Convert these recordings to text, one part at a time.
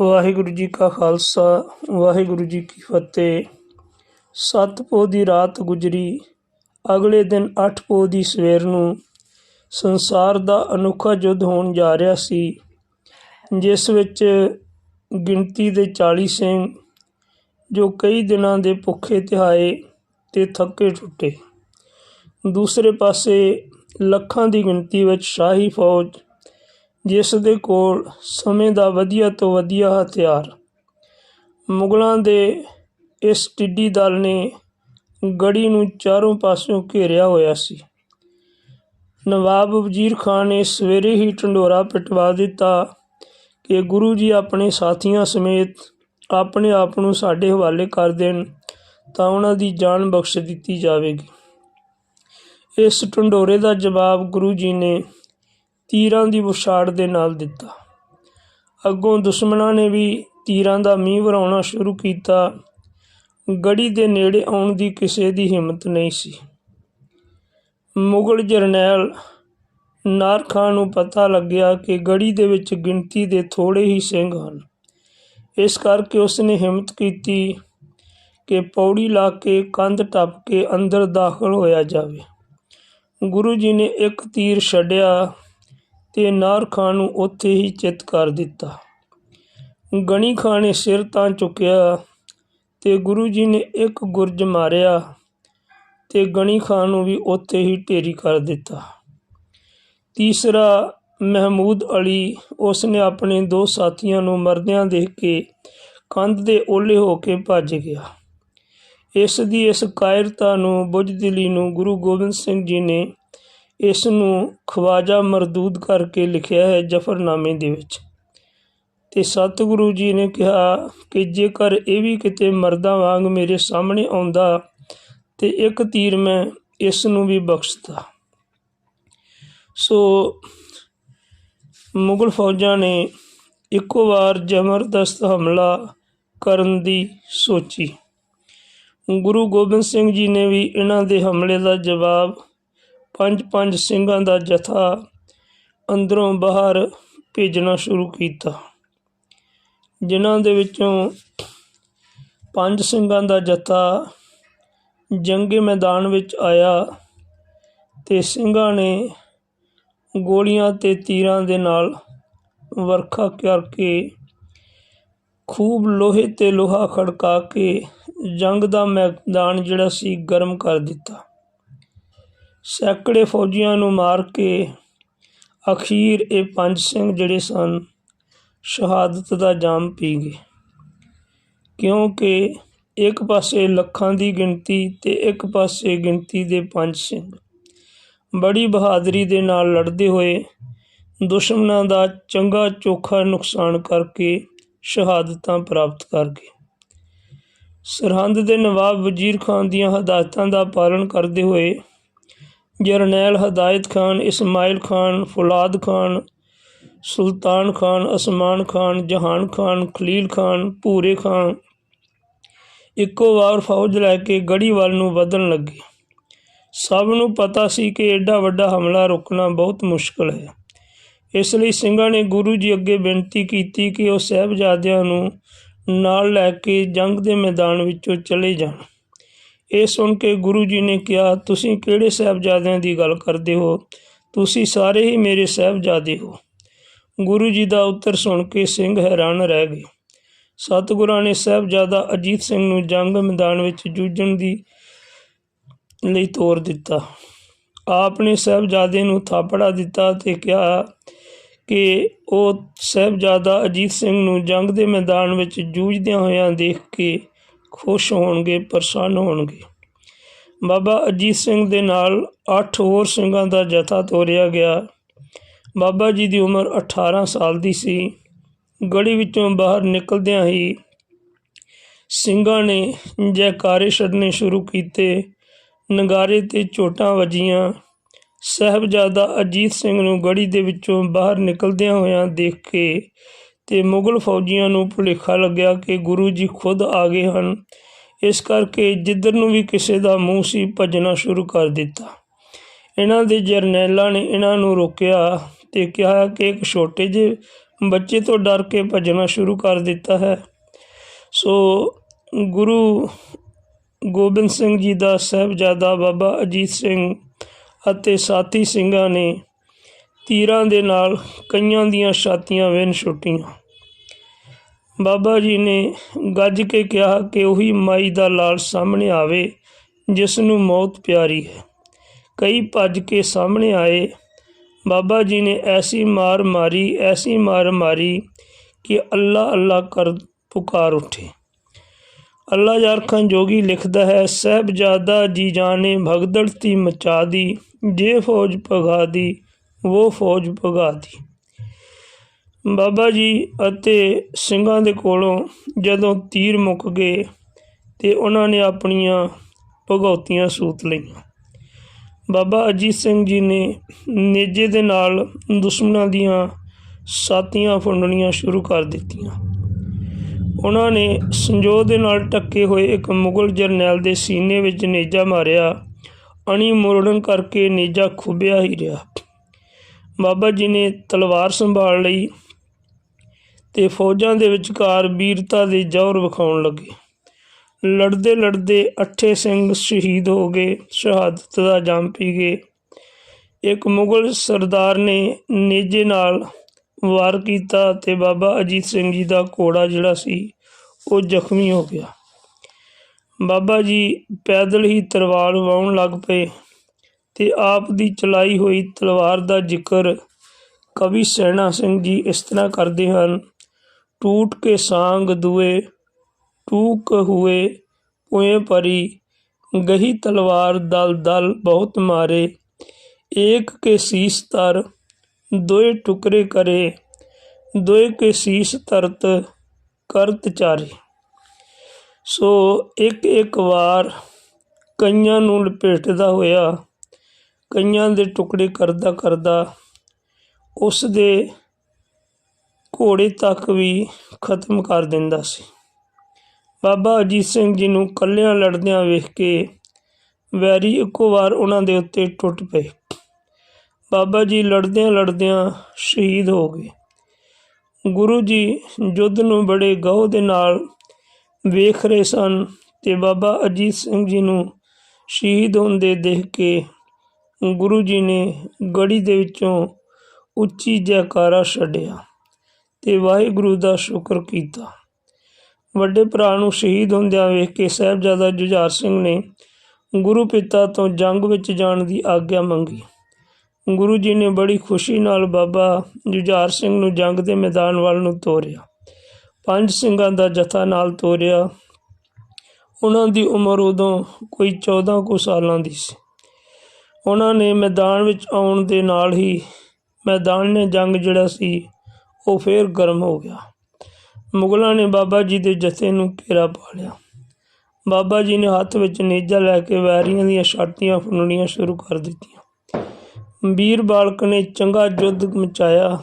ਵਾਹਿਗੁਰੂ ਜੀ ਕਾ ਖਾਲਸਾ, ਵਾਹਿਗੁਰੂ ਜੀ ਕੀ ਫਤਿਹ। ਸੱਤ ਪੋਹ ਦੀ ਰਾਤ ਗੁਜਰੀ, ਅਗਲੇ ਦਿਨ ਅੱਠ ਪੋਹ ਦੀ ਸਵੇਰ ਨੂੰ ਸੰਸਾਰ ਦਾ ਅਨੋਖਾ ਯੁੱਧ ਹੋਣ ਜਾ ਰਿਹਾ ਸੀ, ਜਿਸ ਵਿੱਚ ਗਿਣਤੀ ਦੇ 40 ਸਿੰਘ, ਜੋ ਕਈ ਦਿਨਾਂ ਦੇ ਭੁੱਖੇ ਤਿਹਾਏ ਤੇ ਥੱਕੇ ਟੁੱਟੇ। ਦੂਸਰੇ ਪਾਸੇ ਲੱਖਾਂ ਦੀ ਗਿਣਤੀ ਵਿੱਚ ਸ਼ਾਹੀ ਫੌਜ ਜਿਸ ਦੇ ਕੋਲ ਸਮੇਂ ਦਾ ਵਧੀਆ ਤੋਂ ਵਧੀਆ ਹਥਿਆਰ। ਮੁਗਲਾਂ ਦੇ ਇਸ ਟਿੱਡੀ ਦਲ ਨੇ ਗੜੀ ਨੂੰ ਚਾਰੋਂ ਪਾਸਿਓਂ ਘੇਰਿਆ ਹੋਇਆ ਸੀ। ਨਵਾਬ ਵਜ਼ੀਰ ਖਾਨ ਨੇ ਸਵੇਰੇ ਹੀ ਢੰਡੋਰਾ ਪਿਟਵਾ ਦਿੱਤਾ ਕਿ ਗੁਰੂ ਜੀ ਆਪਣੇ ਸਾਥੀਆਂ ਸਮੇਤ ਆਪਣੇ ਆਪ ਨੂੰ ਸਾਡੇ ਹਵਾਲੇ ਕਰ ਦੇਣ ਤਾਂ ਉਹਨਾਂ ਦੀ ਜਾਨ ਬਖਸ਼ ਦਿੱਤੀ ਜਾਵੇਗੀ। ਇਸ ਢੰਡੋਰੇ ਦਾ ਜਵਾਬ ਗੁਰੂ ਜੀ ਨੇ ਤੀਰਾਂ ਦੀ ਵਿਛਾੜ ਦੇ ਨਾਲ ਦਿੱਤਾ। ਅੱਗੋਂ ਦੁਸ਼ਮਣਾਂ ਨੇ ਵੀ ਤੀਰਾਂ ਦਾ ਮੀਂਹ ਵਰਾਉਣਾ ਸ਼ੁਰੂ ਕੀਤਾ। ਗੜੀ ਦੇ ਨੇੜੇ ਆਉਣ ਦੀ ਕਿਸੇ ਦੀ ਹਿੰਮਤ ਨਹੀਂ ਸੀ। ਮੁਗਲ ਜਰਨੈਲ ਨਾਰ ਖਾਨ ਨੂੰ ਪਤਾ ਲੱਗਿਆ ਕਿ ਗੜੀ ਦੇ ਵਿੱਚ ਗਿਣਤੀ ਦੇ ਥੋੜੇ ਹੀ ਸਿੰਘ ਹਨ। ਇਸ ਕਰਕੇ ਉਸ ਨੇ ਹਿੰਮਤ ਕੀਤੀ ਕਿ ਪੌੜੀ ਲਾ ਕੇ ਕੰਧ ਟੱਪ ਕੇ ਅੰਦਰ ਦਾਖਲ ਹੋਇਆ ਜਾਵੇ। ਗੁਰੂ ਜੀ ਨੇ ਇੱਕ ਤੀਰ ਛੱਡਿਆ। ਤੇ ਨਾਰ ਖਾਨ ਨੂੰ ਉੱਥੇ ਹੀ ਚਿੱਤ ਕਰ ਦਿੱਤਾ। ਗਣੀ ਖਾਨ ਨੇ ਸਿਰ ਤਾਂ ਚੁੱਕਿਆ ਤੇ ਗੁਰੂ ਜੀ ਨੇ ਇੱਕ ਗੁਰਜ ਮਾਰਿਆ ਤੇ ਗਣੀ ਖਾਨ ਨੂੰ ਵੀ ਉੱਥੇ ਹੀ ਢੇਰੀ ਕਰ ਦਿੱਤਾ। ਤੀਸਰਾ ਮਹਿਮੂਦ ਅਲੀ, ਉਸ ਨੇ ਆਪਣੇ ਦੋ ਸਾਥੀਆਂ ਨੂੰ ਮਰਦਿਆਂ ਦੇਖ ਕੇ ਕੰਧ ਦੇ ਓਲੇ ਹੋ ਕੇ ਭੱਜ ਗਿਆ। ਇਸ ਦੀ ਇਸ ਕਾਇਰਤਾ ਨੂੰ ਬੁਝਦਿਲੀ ਨੂੰ ਗੁਰੂ ਗੋਬਿੰਦ ਸਿੰਘ ਜੀ ਨੇ ਇਸ ਨੂੰ ਖਵਾਜਾ ਮਰਦੂਦ ਕਰਕੇ ਲਿਖਿਆ ਹੈ ਜਫਰਨਾਮੇ ਦੇ ਵਿੱਚ। ਤੇ ਸਤਿਗੁਰੂ ਜੀ ਨੇ ਕਿਹਾ ਕਿ ਜੇਕਰ ਇਹ ਵੀ ਕਿਤੇ ਮਰਦਾਂ ਵਾਂਗ ਮੇਰੇ ਸਾਹਮਣੇ ਆਉਂਦਾ ਤੇ ਇੱਕ ਤੀਰ ਮੈਂ ਇਸ ਨੂੰ ਵੀ ਬਖਸ਼ਦਾ। ਸੋ ਮੁਗਲ ਫੌਜਾਂ ਨੇ ਇੱਕੋ ਵਾਰ ਜ਼ਬਰਦਸਤ ਹਮਲਾ ਕਰਨ ਦੀ ਸੋਚੀ। ਗੁਰੂ ਗੋਬਿੰਦ ਸਿੰਘ ਜੀ ਨੇ ਵੀ ਇਹਨਾਂ ਦੇ ਹਮਲੇ ਦਾ ਜਵਾਬ ਪੰਜ ਪੰਜ ਸਿੰਘਾਂ ਦਾ ਜਥਾ ਅੰਦਰੋਂ ਬਾਹਰ ਭੇਜਣਾ ਸ਼ੁਰੂ ਕੀਤਾ। ਜਿਨ੍ਹਾਂ ਦੇ ਵਿੱਚੋਂ ਪੰਜ ਸਿੰਘਾਂ ਦਾ ਜਥਾ ਜੰਗੇ ਮੈਦਾਨ ਵਿੱਚ ਆਇਆ ਤੇ ਸਿੰਘਾਂ ਨੇ ਗੋਲੀਆਂ ਤੇ ਤੀਰਾਂ ਦੇ ਨਾਲ ਵਰਖਾ ਕਰਕੇ ਖੂਬ ਲੋਹੇ ਤੇ ਲੋਹਾ ਖੜਕਾ ਕੇ ਜੰਗ ਦਾ ਮੈਦਾਨ ਜਿਹੜਾ ਸੀ ਗਰਮ ਕਰ ਦਿੱਤਾ। ਸੈਂਕੜੇ ਫੌਜੀਆਂ ਨੂੰ ਮਾਰ ਕੇ ਅਖੀਰ ਇਹ ਪੰਜ ਸਿੰਘ ਜਿਹੜੇ ਸਨ, ਸ਼ਹਾਦਤ ਦਾ ਜਾਮ ਪੀ ਗਏ। ਕਿਉਂਕਿ ਇੱਕ ਪਾਸੇ ਲੱਖਾਂ ਦੀ ਗਿਣਤੀ ਤੇ ਇੱਕ ਪਾਸੇ ਗਿਣਤੀ ਦੇ ਪੰਜ ਸਿੰਘ। ਬੜੀ ਬਹਾਦਰੀ ਦੇ ਨਾਲ ਲੜਦੇ ਹੋਏ ਦੁਸ਼ਮਣਾਂ ਦਾ ਚੰਗਾ ਚੋਖਾ ਨੁਕਸਾਨ ਕਰਕੇ ਸ਼ਹਾਦਤਾਂ ਪ੍ਰਾਪਤ ਕਰ ਗਏ। ਸਰਹੰਦ ਦੇ ਨਵਾਬ ਵਜ਼ੀਰ ਖਾਨ ਦੀਆਂ ਹਦਾਇਤਾਂ ਦਾ ਪਾਲਣ ਕਰਦੇ ਹੋਏ ਜਰਨੈਲ ਹਦਾਇਤ ਖਾਨ, ਇਸਮਾਇਲ ਖਾਨ, ਫੁਲਾਦ ਖਾਨ, ਸੁਲਤਾਨ ਖਾਨ, ਅਸਮਾਨ ਖਾਨ, ਜਹਾਨ ਖਾਨ, ਖਲੀਲ ਖਾਨ, ਭੂਰੇ ਖਾਨ। ਇੱਕੋ ਵਾਰ ਫੌਜ ਲੈ ਕੇ ਗੜੀ ਵੱਲ ਨੂੰ ਵਧਣ ਲੱਗੇ। ਸਭ ਨੂੰ ਪਤਾ ਸੀ ਕਿ ਐਡਾ ਵੱਡਾ ਹਮਲਾ ਰੋਕਣਾ ਬਹੁਤ ਮੁਸ਼ਕਲ ਹੈ। ਇਸ ਲਈ ਸਿੰਘਾਂ ਨੇ ਗੁਰੂ ਜੀ ਅੱਗੇ ਬੇਨਤੀ ਕੀਤੀ ਕਿ ਉਹ ਸਹਿਬਜ਼ਾਦਿਆਂ ਨੂੰ ਨਾਲ ਲੈ ਕੇ ਜੰਗ ਦੇ ਮੈਦਾਨ ਵਿੱਚੋਂ ਚਲੇ ਜਾਣ। ਇਹ ਸੁਣ ਕੇ ਗੁਰੂ ਜੀ ਨੇ ਕਿਹਾ, ਤੁਸੀਂ ਕਿਹੜੇ ਸਹਿਬਜ਼ਾਦਿਆਂ ਦੀ ਗੱਲ ਕਰਦੇ ਹੋ? ਤੁਸੀਂ ਸਾਰੇ ਹੀ ਮੇਰੇ ਸਹਿਬਜ਼ਾਦੇ ਹੋ। ਗੁਰੂ ਜੀ ਦਾ ਉੱਤਰ ਸੁਣ ਕੇ ਸਿੰਘ ਹੈਰਾਨ ਰਹਿ ਗਏ। ਸਤਿਗੁਰਾਂ ਨੇ ਸਹਿਬਜ਼ਾਦਾ ਅਜੀਤ ਸਿੰਘ ਨੂੰ ਜੰਗ ਮੈਦਾਨ ਵਿੱਚ ਜੂਝਣ ਦੀ ਲਈ ਤੋਰ ਦਿੱਤਾ। ਆਪ ਨੇ ਸਹਿਬਜ਼ਾਦੇ ਨੂੰ ਥਾਪੜਾ ਦਿੱਤਾ ਤੇ ਕਿਹਾ ਕਿ ਉਹ ਸਹਿਬਜ਼ਾਦਾ ਅਜੀਤ ਸਿੰਘ ਨੂੰ ਜੰਗ ਦੇ ਮੈਦਾਨ ਵਿੱਚ ਜੂਝਦਿਆਂ ਹੋਇਆਂ ਦੇਖ ਕੇ ਖੁਸ਼ ਹੋਣਗੇ, ਪ੍ਰਸੰਨ ਹੋਣਗੇ। ਬਾਬਾ ਅਜੀਤ ਸਿੰਘ ਦੇ ਨਾਲ 8 ਹੋਰ ਸਿੰਘਾਂ ਦਾ ਜਥਾ ਤੋਰਿਆ ਗਿਆ। ਬਾਬਾ ਜੀ ਦੀ ਉਮਰ 18 ਸਾਲ ਦੀ ਸੀ। ਗੜੀ ਵਿੱਚੋਂ ਬਾਹਰ ਨਿਕਲਦਿਆਂ ਹੀ ਸਿੰਘਾਂ ਨੇ ਜੈਕਾਰੇ ਛੱਡਣੇ ਸ਼ੁਰੂ ਕੀਤੇ। ਨਗਾਰੇ ਤੇ ਚੋਟਾਂ ਵੱਜੀਆਂ। ਸਹਿਬਜ਼ਾਦਾ ਅਜੀਤ ਸਿੰਘ ਨੂੰ ਗੜੀ ਦੇ ਵਿੱਚੋਂ ਬਾਹਰ ਨਿਕਲਦਿਆਂ ਹੋਇਆਂ ਦੇਖ ਕੇ ਤੇ ਮੁਗਲ ਫੌਜੀਆਂ ਨੂੰ ਭੁਲੇਖਾ ਲੱਗਿਆ ਕਿ ਗੁਰੂ ਜੀ ਖੁਦ ਆ ਗਏ ਹਨ। ਇਸ ਕਰਕੇ ਜਿੱਧਰ ਨੂੰ ਵੀ ਕਿਸੇ ਦਾ ਮੂੰਹ ਸੀ, ਭੱਜਣਾ ਸ਼ੁਰੂ ਕਰ ਦਿੱਤਾ। ਇਹਨਾਂ ਦੇ ਜਰਨੈਲਾਂ ਨੇ ਇਹਨਾਂ ਨੂੰ ਰੋਕਿਆ ਤੇ ਕਿਹਾ ਕਿ ਇੱਕ ਛੋਟੇ ਜਿਹੇ ਬੱਚੇ ਤੋਂ ਡਰ ਕੇ ਭੱਜਣਾ ਸ਼ੁਰੂ ਕਰ ਦਿੱਤਾ ਹੈ। ਸੋ ਗੁਰੂ ਗੋਬਿੰਦ ਸਿੰਘ ਜੀ ਦਾ ਸਾਹਿਬਜ਼ਾਦਾ ਬਾਬਾ ਅਜੀਤ ਸਿੰਘ ਅਤੇ ਸਾਥੀ ਸਿੰਘਾਂ ਨੇ ਤੀਰਾਂ ਦੇ ਨਾਲ ਕਈਆਂ ਦੀਆਂ ਛਾਤੀਆਂ ਵੇਨ ਛੁੱਟੀਆਂ। ਬਾਬਾ ਜੀ ਨੇ ਗੱਜ ਕੇ ਕਿਹਾ ਕਿ ਉਹੀ ਮਾਈ ਦਾ ਲਾਲ ਸਾਹਮਣੇ ਆਵੇ ਜਿਸ ਨੂੰ ਮੌਤ ਪਿਆਰੀ ਹੈ। ਕਈ ਭੱਜ ਕੇ ਸਾਹਮਣੇ ਆਏ। ਬਾਬਾ ਜੀ ਨੇ ਐਸੀ ਮਾਰ ਮਾਰੀ, ਐਸੀ ਮਾਰ ਮਾਰੀ ਕਿ ਅੱਲਾ ਅੱਲਾ ਕਰ ਪੁਕਾਰ ਉੱਠੇ। ਅੱਲਾ ਯਾਰਖਾਂ ਜੋਗੀ ਲਿਖਦਾ ਹੈ, ਸਹਿਬਜ਼ਾਦਾ ਜੀ ਜਾਨੇ ਭਗਦੜ ਤੀ ਮਚਾ ਦੀ, ਜੇ ਫੌਜ ਭਗਾ ਦੀ ਉਹ ਫੌਜ ਭਗਾ ਦੀ ਬਾਬਾ ਜੀ ਅਤੇ ਸਿੰਘਾਂ ਦੇ ਕੋਲੋਂ ਜਦੋਂ ਤੀਰ ਮੁੱਕ ਗਏ ਤੇ ਉਹਨਾਂ ਨੇ ਆਪਣੀਆਂ ਭਗੌਤੀਆਂ ਸੂਤ ਲਈਆਂ। ਬਾਬਾ ਅਜੀਤ ਸਿੰਘ ਜੀ ਨੇ ਨੇਜੇ ਦੇ ਨਾਲ ਦੁਸ਼ਮਣਾਂ ਦੀਆਂ ਸਾਥੀਆਂ ਫੁੰਡਣੀਆਂ ਸ਼ੁਰੂ ਕਰ ਦਿੱਤੀਆਂ। ਉਹਨਾਂ ਨੇ ਸੰਜੋਗ ਦੇ ਨਾਲ ਟੱਕੇ ਹੋਏ ਇੱਕ ਮੁਗਲ ਜਰਨੈਲ ਦੇ ਸੀਨੇ ਵਿੱਚ ਨੇਜਾ ਮਾਰਿਆ। ਅਣੀ ਮੋੜਨ ਕਰਕੇ ਨੇਜਾ ਖੁੱਬਿਆ ਹੀ ਰਿਹਾ। ਬਾਬਾ ਜੀ ਨੇ ਤਲਵਾਰ ਸੰਭਾਲ ਲਈ ਤੇ ਫੌਜਾਂ ਦੇ ਵਿਚਕਾਰ ਵੀਰਤਾ ਦੇ ਜੌਹਰ ਵਿਖਾਉਣ ਲੱਗੇ। ਲੜਦੇ ਲੜਦੇ ਅੱਠੇ ਸਿੰਘ ਸ਼ਹੀਦ ਹੋ ਗਏ, ਸ਼ਹਾਦਤ ਦਾ ਜੰਮ ਪੀ ਗਏ। ਇੱਕ ਮੁਗਲ ਸਰਦਾਰ ਨੇ ਨੇਜੇ ਨਾਲ ਵਾਰ ਕੀਤਾ ਤੇ ਬਾਬਾ ਅਜੀਤ ਸਿੰਘ ਜੀ ਦਾ ਘੋੜਾ ਜਿਹੜਾ ਸੀ, ਉਹ ਜ਼ਖਮੀ ਹੋ ਗਿਆ। ਬਾਬਾ ਜੀ ਪੈਦਲ ਹੀ ਤਲਵਾਰ ਵਾਉਣ ਲੱਗ ਪਏ। ਤੇ ਆਪ ਦੀ ਚਲਾਈ ਹੋਈ ਤਲਵਾਰ ਦਾ ਜ਼ਿਕਰ ਕਵੀ ਸੈਣਾ ਸਿੰਘ ਜੀ ਇਸ ਤਰ੍ਹਾਂ ਕਰਦੇ ਹਨ ਟੂਟ ਕੇ ਸਾੰਗ ਦੁਏ ਟੂਕ हुए पुए परी गही तलवार दल दल बहुत मारे एक के शीस तर दोए टुकड़े करे दोए के शीस तरत ਕਰਤ ਚਾਰੇ ਸੋ ਇੱਕ ਇੱਕ ਵਾਰ ਕਈਆਂ ਨੂੰ ਲਪੇਟਦਾ ਹੋਇਆ ਕਈਆਂ ਦੇ ਟੁਕੜੇ ਕਰਦਾ ਕਰਦਾ ਉਸ ਦੇ ਘੋੜੇ ਤੱਕ ਵੀ ਖਤਮ ਕਰ ਦਿੰਦਾ ਸੀ। ਬਾਬਾ ਅਜੀਤ ਸਿੰਘ ਜੀ ਨੂੰ ਕੱਲਿਆਂ ਲੜਦਿਆਂ ਵੇਖ ਕੇ ਵੈਰੀ ਇੱਕੋ ਵਾਰ ਉਹਨਾਂ ਦੇ ਉੱਤੇ ਟੁੱਟ ਪਏ। ਬਾਬਾ ਜੀ ਲੜਦਿਆਂ ਲੜਦਿਆਂ ਸ਼ਹੀਦ ਹੋ ਗਏ। ਗੁਰੂ ਜੀ ਯੁੱਧ ਨੂੰ ਬੜੇ ਗਹੁ ਦੇ ਨਾਲ ਵੇਖ ਰਹੇ ਸਨ ਤੇ ਬਾਬਾ ਅਜੀਤ ਸਿੰਘ ਜੀ ਨੂੰ ਸ਼ਹੀਦ ਹੁੰਦੇ ਦੇਖ ਕੇ ਗੁਰੂ ਜੀ ਨੇ ਗੜੀ ਦੇ ਵਿੱਚੋਂ ਉੱਚੀ ਜੈਕਾਰਾ ਛੱਡਿਆ ਤੇ ਵਾਹਿਗੁਰੂ ਦਾ ਸ਼ੁਕਰ ਕੀਤਾ। ਵੱਡੇ ਭਰਾ ਨੂੰ ਸ਼ਹੀਦ ਹੁੰਦਿਆਂ ਵੇਖ ਕੇ ਸਾਹਿਬਜ਼ਾਦਾ ਜੁਝਾਰ ਸਿੰਘ ਨੇ ਗੁਰੂ ਪਿਤਾ ਤੋਂ ਜੰਗ ਵਿੱਚ ਜਾਣ ਦੀ ਆਗਿਆ ਮੰਗੀ। ਗੁਰੂ ਜੀ ਨੇ ਬੜੀ ਖੁਸ਼ੀ ਨਾਲ ਬਾਬਾ ਜੁਝਾਰ ਸਿੰਘ ਨੂੰ ਜੰਗ ਦੇ ਮੈਦਾਨ ਵੱਲ ਨੂੰ ਤੋਰਿਆ। ਪੰਜ ਸਿੰਘਾਂ ਦਾ ਜਥਾ ਨਾਲ ਤੋਰਿਆ। ਉਹਨਾਂ ਦੀ ਉਮਰ ਉਦੋਂ ਕੋਈ 14 ਕੁ ਸਾਲਾਂ ਦੀ ਸੀ। ਉਹਨਾਂ ਨੇ ਮੈਦਾਨ ਵਿੱਚ ਆਉਣ ਦੇ ਨਾਲ ਹੀ ਮੈਦਾਨ ਨੇ ਜੰਗ ਜਿਹੜਾ ਸੀ, ਉਹ ਫੇਰ ਗਰਮ ਹੋ ਗਿਆ। ਮੁਗਲਾਂ ਨੇ ਬਾਬਾ ਜੀ ਦੇ ਜਥੇ ਨੂੰ ਘੇਰਾ ਪਾ ਲਿਆ। ਬਾਬਾ ਜੀ ਨੇ ਹੱਥ ਵਿੱਚ ਨੇਜਾ ਲੈ ਕੇ ਵੈਰੀਆਂ ਦੀਆਂ ਛਾਤੀਆਂ ਫੁੰਨਣੀਆਂ ਸ਼ੁਰੂ ਕਰ ਦਿੱਤੀਆਂ। ਵੀਰ ਬਾਲਕ ਨੇ ਚੰਗਾ ਯੁੱਧ ਮਚਾਇਆ।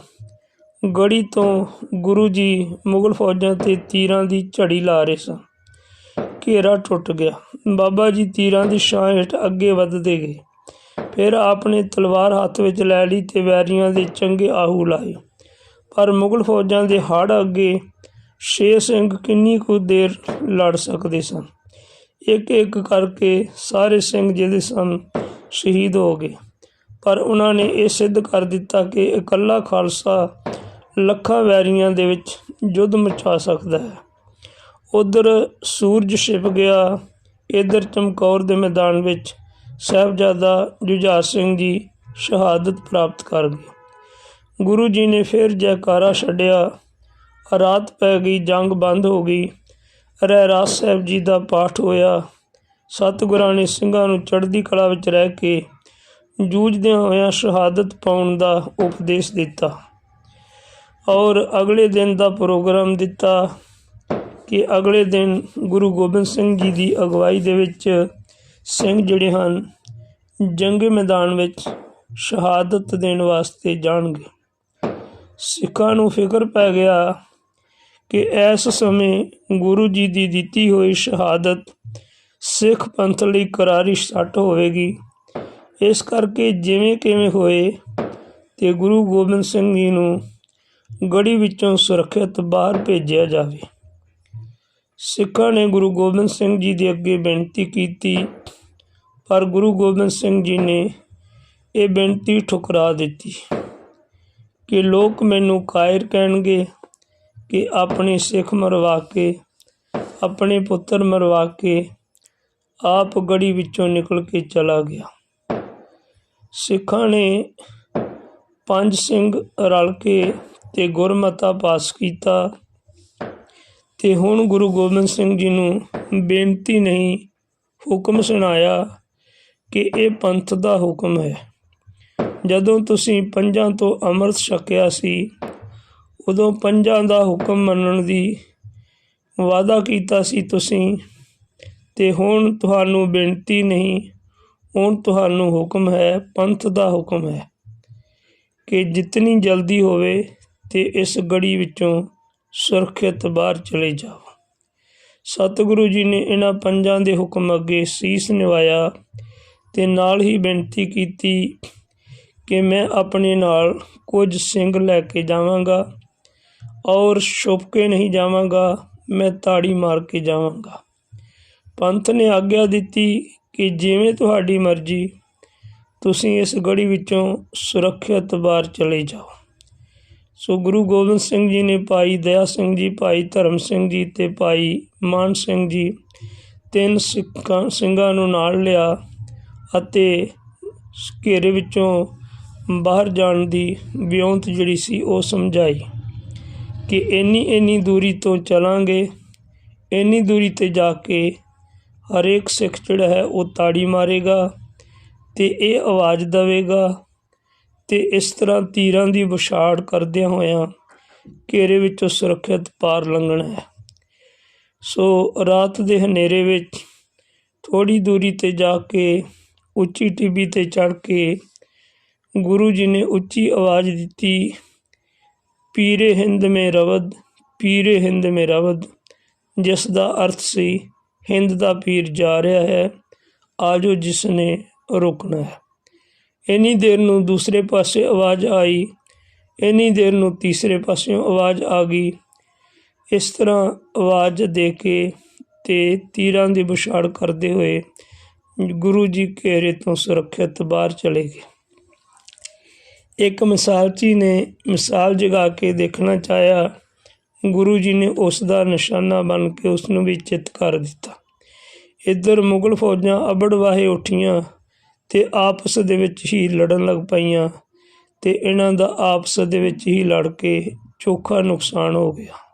ਗੜੀ ਤੋਂ ਗੁਰੂ ਜੀ ਮੁਗਲ ਫੌਜਾਂ ਤੇ ਤੀਰਾਂ ਦੀ ਝੜੀ ਲਾ ਰਹੇ ਸਨ। ਘੇਰਾ ਟੁੱਟ ਗਿਆ। ਬਾਬਾ ਜੀ ਤੀਰਾਂ ਦੀ ਛਾਂ ਹੇਠ ਅੱਗੇ ਵੱਧਦੇ ਗਏ। ਫਿਰ ਆਪਣੇ ਤਲਵਾਰ ਹੱਥ ਵਿੱਚ ਲੈ ਲਈ ਤੇ ਵੈਰੀਆਂ ਦੇ ਚੰਗੇ ਆਹੂ ਲਾਏ। ਪਰ ਮੁਗਲ ਫੌਜਾਂ ਦੇ ਹੜ ਅੱਗੇ ਛੇ ਸਿੰਘ ਕਿੰਨੀ ਕੁ ਦੇਰ ਲੜ ਸਕਦੇ ਸਨ? ਇੱਕ ਇੱਕ ਕਰਕੇ ਸਾਰੇ ਸਿੰਘ ਜਿਹੜੇ ਸਨ ਸ਼ਹੀਦ ਹੋ ਗਏ। ਪਰ ਉਹਨਾਂ ਨੇ ਇਹ ਸਿੱਧ ਕਰ ਦਿੱਤਾ ਕਿ ਇਕੱਲਾ ਖਾਲਸਾ ਲੱਖਾਂ ਵੈਰੀਆਂ ਦੇ ਵਿੱਚ ਯੁੱਧ ਮਚਾ ਸਕਦਾ ਹੈ। ਉਧਰ ਸੂਰਜ ਛਿਪ ਗਿਆ, ਇਧਰ ਚਮਕੌਰ ਦੇ ਮੈਦਾਨ ਵਿੱਚ ਸਾਹਿਬਜ਼ਾਦਾ ਜੁਝਾਰ ਸਿੰਘ ਜੀ ਸ਼ਹਾਦਤ ਪ੍ਰਾਪਤ ਕਰ ਗਏ। ਗੁਰੂ ਜੀ ਨੇ ਫਿਰ ਜੈਕਾਰਾ ਛੱਡਿਆ। ਰਾਤ ਪੈ ਗਈ, ਜੰਗ ਬੰਦ ਹੋ ਗਈ। ਰਹਿਰਾਸ ਸਾਹਿਬ ਜੀ ਦਾ ਪਾਠ ਹੋਇਆ। ਸਤਿਗੁਰਾਂ ਨੇ ਸਿੰਘਾਂ ਨੂੰ ਚੜ੍ਹਦੀ ਕਲਾ ਵਿੱਚ ਰਹਿ ਕੇ ਜੂਝਦਿਆਂ ਹੋਇਆਂ ਸ਼ਹਾਦਤ ਪਾਉਣ ਦਾ ਉਪਦੇਸ਼ ਦਿੱਤਾ। ਔਰ ਅਗਲੇ ਦਿਨ ਦਾ ਪ੍ਰੋਗਰਾਮ ਦਿੱਤਾ ਕਿ ਅਗਲੇ ਦਿਨ ਗੁਰੂ ਗੋਬਿੰਦ ਸਿੰਘ ਜੀ ਦੀ ਅਗਵਾਈ ਦੇ ਵਿੱਚ ਸਿੰਘ ਜਿਹੜੇ ਹਨ ਜੰਗੇ ਮੈਦਾਨ ਵਿੱਚ ਸ਼ਹਾਦਤ ਦੇਣ ਵਾਸਤੇ ਜਾਣਗੇ। ਸਿੱਖਾਂ ਨੂੰ ਫਿਕਰ ਪੈ ਗਿਆ ਕਿ ਇਸ ਸਮੇਂ ਗੁਰੂ ਜੀ ਦੀ ਦਿੱਤੀ ਹੋਈ ਸ਼ਹਾਦਤ ਸਿੱਖ ਪੰਥ ਲਈ ਕਰਾਰੀ ਸੱਟ ਹੋਵੇਗੀ। ਇਸ ਕਰਕੇ ਜਿਵੇਂ ਕਿਵੇਂ ਹੋਏ ਤੇ ਗੁਰੂ ਗੋਬਿੰਦ ਸਿੰਘ ਜੀ ਨੂੰ ਗੜੀ ਵਿੱਚੋਂ ਸੁਰੱਖਿਅਤ ਬਾਹਰ ਭੇਜਿਆ ਜਾਵੇ। ਸਿੱਖਾਂ ਨੇ ਗੁਰੂ ਗੋਬਿੰਦ ਸਿੰਘ ਜੀ ਦੇ ਅੱਗੇ ਬੇਨਤੀ ਕੀਤੀ, ਪਰ ਗੁਰੂ ਗੋਬਿੰਦ ਸਿੰਘ ਜੀ ਨੇ ਇਹ ਬੇਨਤੀ ਠੁਕਰਾ ਦਿੱਤੀ ਕਿ ਲੋਕ ਮੈਨੂੰ ਕਾਇਰ ਕਹਿਣਗੇ ਕਿ ਆਪਣੇ ਸਿੱਖ ਮਰਵਾ ਕੇ, ਆਪਣੇ ਪੁੱਤਰ ਮਰਵਾ ਕੇ ਆਪ ਗੜੀ ਵਿੱਚੋਂ ਨਿਕਲ ਕੇ ਚਲਾ ਗਿਆ। ਸਿੱਖਾਂ ਨੇ ਪੰਜ ਸਿੰਘ ਰਲ ਕੇ ਤੇ ਗੁਰਮਤਾ ਪਾਸ ਕੀਤਾ। ਅਤੇ ਹੁਣ ਗੁਰੂ ਗੋਬਿੰਦ ਸਿੰਘ ਜੀ ਨੂੰ ਬੇਨਤੀ ਨਹੀਂ, ਹੁਕਮ ਸੁਣਾਇਆ ਕਿ ਇਹ ਪੰਥ ਦਾ ਹੁਕਮ ਹੈ। ਜਦੋਂ ਤੁਸੀਂ ਪੰਜਾਂ ਤੋਂ ਅੰਮ੍ਰਿਤ ਛਕਿਆ ਸੀ, ਉਦੋਂ ਪੰਜਾਂ ਦਾ ਹੁਕਮ ਮੰਨਣ ਦੀ ਵਾਅਦਾ ਕੀਤਾ ਸੀ ਤੁਸੀਂ, ਤੇ ਹੁਣ ਤੁਹਾਨੂੰ ਬੇਨਤੀ ਨਹੀਂ, ਹੁਣ ਤੁਹਾਨੂੰ ਹੁਕਮ ਹੈ, ਪੰਥ ਦਾ ਹੁਕਮ ਹੈ ਕਿ ਜਿਤਨੀ ਜਲਦੀ ਹੋਵੇ ਤੇ ਇਸ ਗੜੀ ਵਿੱਚੋਂ ਸੁਰੱਖਿਅਤ ਬਾਹਰ ਚਲੇ ਜਾਓ। ਸਤਿਗੁਰੂ ਜੀ ਨੇ ਇਹਨਾਂ ਪੰਜਾਂ ਦੇ ਹੁਕਮ ਅੱਗੇ ਸੀਸ ਨਿਵਾਇਆ ਤੇ ਨਾਲ ਹੀ ਬੇਨਤੀ ਕੀਤੀ ਕਿ ਮੈਂ ਆਪਣੇ ਨਾਲ ਕੁਝ ਸਿੰਘ ਲੈ ਕੇ ਜਾਵਾਂਗਾ ਔਰ ਛੁਪ ਕੇ ਨਹੀਂ ਜਾਵਾਂਗਾ, ਮੈਂ ਤਾੜੀ ਮਾਰ ਕੇ ਜਾਵਾਂਗਾ। ਪੰਥ ਨੇ ਆਗਿਆ ਦਿੱਤੀ ਕਿ ਜਿਵੇਂ ਤੁਹਾਡੀ ਮਰਜ਼ੀ, ਤੁਸੀਂ ਇਸ ਗੜੀ ਵਿੱਚੋਂ ਸੁਰੱਖਿਅਤ ਬਾਹਰ ਚਲੇ ਜਾਓ। ਸੋ ਗੁਰੂ ਗੋਬਿੰਦ ਸਿੰਘ ਜੀ ਨੇ ਭਾਈ ਦਇਆ ਸਿੰਘ ਜੀ ਭਾਈ ਧਰਮ ਸਿੰਘ ਜੀ ਤੇ ਭਾਈ ਮਾਨ ਸਿੰਘ ਜੀ ਤਿੰਨ ਸਿੱਖਾਂ, ਸਿੰਘਾਂ ਨੂੰ ਨਾਲ ਲਿਆ ਅਤੇ ਘੇਰੇ ਵਿੱਚੋਂ ਬਾਹਰ ਜਾਣ ਦੀ ਵਿਉਂਤ ਜਿਹੜੀ ਸੀ ਉਹ ਸਮਝਾਈ ਕਿ ਇੰਨੀ ਇੰਨੀ ਦੂਰੀ ਤੋਂ ਚਲਾਂਗੇ, ਇੰਨੀ ਦੂਰੀ ਤੇ ਜਾ ਕੇ ਹਰੇਕ ਸਿੱਖ ਜਿਹੜਾ ਹੈ ਉਹ ਤਾੜੀ ਮਾਰੇਗਾ ਤੇ ਇਹ ਆਵਾਜ਼ ਦੇਵੇਗਾ ਤੇ ਇਸ ਤਰ੍ਹਾਂ ਤੀਰਾਂ ਦੀ ਵਿਛਾੜ ਕਰਦਿਆਂ ਹੋਇਆਂ ਘੇਰੇ ਵਿੱਚੋਂ ਸੁਰੱਖਿਅਤ ਪਾਰ ਲੰਘਣਾ ਹੈ। ਸੋ ਰਾਤ ਦੇ ਹਨੇਰੇ ਵਿੱਚ ਥੋੜੀ ਦੂਰੀ ਤੇ ਜਾ ਕੇ ਉੱਚੀ ਟਿੱਬੀ ਤੇ ਚੜ ਕੇ ਗੁਰੂ ਜੀ ਨੇ ਉੱਚੀ ਆਵਾਜ਼ ਦਿੱਤੀ, ਪੀਰੇ ਹਿੰਦ ਮੇ ਰਵਦ, ਪੀਰੇ ਹਿੰਦ ਮੇ ਰਵਦ, ਜਿਸ ਦਾ ਅਰਥ ਸੀ, ਹਿੰਦ ਦਾ ਪੀਰ ਜਾ ਰਿਹਾ ਹੈ ਆਜੋ ਜਿਸ ਨੇ ਰੁਕਣਾ ਹੈ। ਇੰਨੀ ਦੇਰ ਨੂੰ ਦੂਸਰੇ ਪਾਸੇ ਆਵਾਜ਼ ਆਈ, ਇੰਨੀ ਦੇਰ ਨੂੰ ਤੀਸਰੇ ਪਾਸਿਓਂ ਆਵਾਜ਼ ਆ ਗਈ। ਇਸ ਤਰ੍ਹਾਂ ਆਵਾਜ਼ ਦੇ ਕੇ ਤੇ ਤੀਰਾਂ ਦੀ ਵਿਛਾੜ ਕਰਦੇ ਹੋਏ ਗੁਰੂ ਜੀ ਘੇਰੇ ਤੋਂ ਸੁਰੱਖਿਅਤ ਬਾਹਰ ਚਲੇ ਗਏ। ਇੱਕ ਮਿਸਾਲਚੀ ਨੇ ਮਿਸਾਲ ਜਗਾ ਕੇ ਦੇਖਣਾ ਚਾਹਿਆ। ਗੁਰੂ ਜੀ ਨੇ ਉਸ ਦਾ ਨਿਸ਼ਾਨਾ ਬਣ ਕੇ ਉਸ ਨੂੰ ਵੀ ਚਿੱਤ ਕਰ ਦਿੱਤਾ। ਇੱਧਰ ਮੁਗਲ ਫੌਜਾਂ ਅਬੜ ਵਾਹੇ ਉੱਠੀਆਂ। ਅਤੇ ਆਪਸ ਦੇ ਵਿੱਚ ਹੀ ਲੜਨ ਲੱਗ ਪਈਆਂ ਅਤੇ ਇਹਨਾਂ ਦਾ ਆਪਸ ਦੇ ਵਿੱਚ ਹੀ ਲੜ ਕੇ ਚੋਖਾ ਨੁਕਸਾਨ ਹੋ ਗਿਆ।